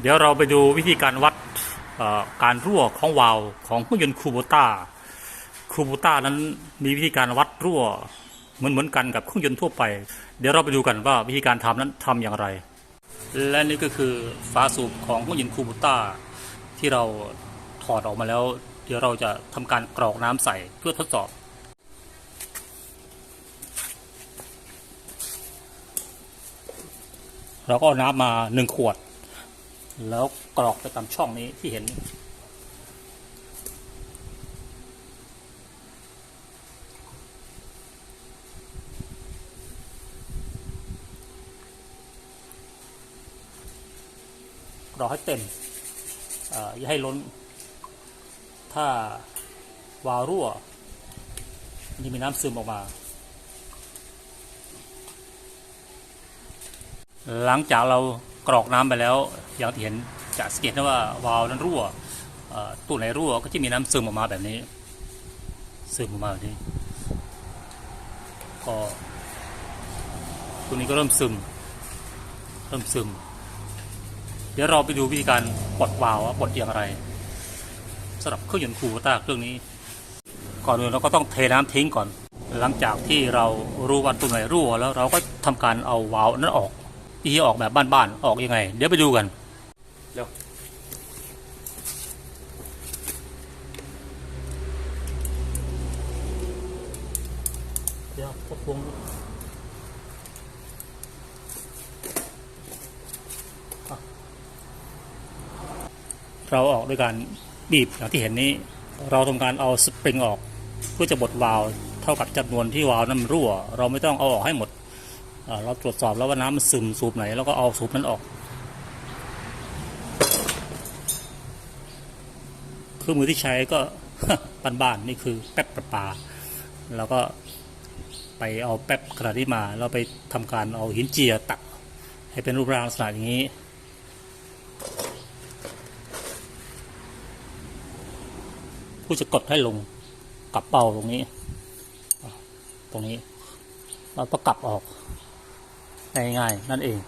เดี๋ยวเราไปดูวิธีการวัดการรั่วของวาล์วของเครื่องยนต์คูโบต้าคูโบต้านั้นมีวิธีการวัดรั่วเหมือนเหมือนกันกับเครื่องยนต์ทั่วไป เดี๋ยวเราไปดูกันว่าวิธีการทำนั้นทำอย่างไร และนี่ก็คือฝาสูบของเครื่องยนต์คูโบต้าที่เราถอดออกมาแล้ว เดี๋ยวเราจะทำการกรอกน้ำใส่เพื่อทดสอบเราก็เอาน้ำมาหนึ่งขวด แล้วกรอกไปตามช่องนี้ที่เห็น กรอกให้เต็มอย่าให้ล้น ถ้าวาล์วรั่วนจะมีน้ำซึมออกมา หลังจากเรา กรอกน้ำไปแล้ว อย่างที่เห็นจะสังเกตได้ว่าวาล์วนั้นรั่วตู้ไหนรั่วก็จะมีน้ำซึมออกมาแบบนี้ ซึมออกมาแบบนี้ก็ตัวนี้ก็เริ่มซึม เริ่มซึม เดี๋ยวเราไปดูวิธีการปลดวาล์วว่าปลดอย่างไรสำหรับเครื่องยนต์คูโบต้าเครื่องนี้ ก่อนอื่นเราก็ต้องเทน้ำทิ้งก่อน หลังจากที่เรารู้ว่าตัวไหนรั่วแล้วเราก็ทำการเอาวาล์วนั้นออก วิธีออกแบบบ้านๆออกยังไง เดี๋ยวไปดูกันเร็วเดี๋ยวพวกพวงอะเราออกด้วยการบีบอย่างที่เห็นนี้ เราทำการเอาสปริงออก เพื่อจะบดวาล์วเท่ากับจำนวนที่วาล์วนั้นมันรั่ว เราไม่ต้องเอาออกให้หมดอ่า เราตรวจสอบแล้วว่าน้ำมันซึมสูบไหน แล้วก็เอาสูบนั้นออก เครื่องมือที่ใช้ก็บ้านๆนี่คือแป๊บประปา แล้วก็ไปเอาแป๊บกระดนี้มาเราไปทำการเอาหินเจียตัก ให้เป็นรูปร่างลักษณะอย่างนี้ผู้จะกดให้ลงกับเป้าตรงนี้ ตรงนี้ เราก็กลับออก ง่ายๆ นั่นเอง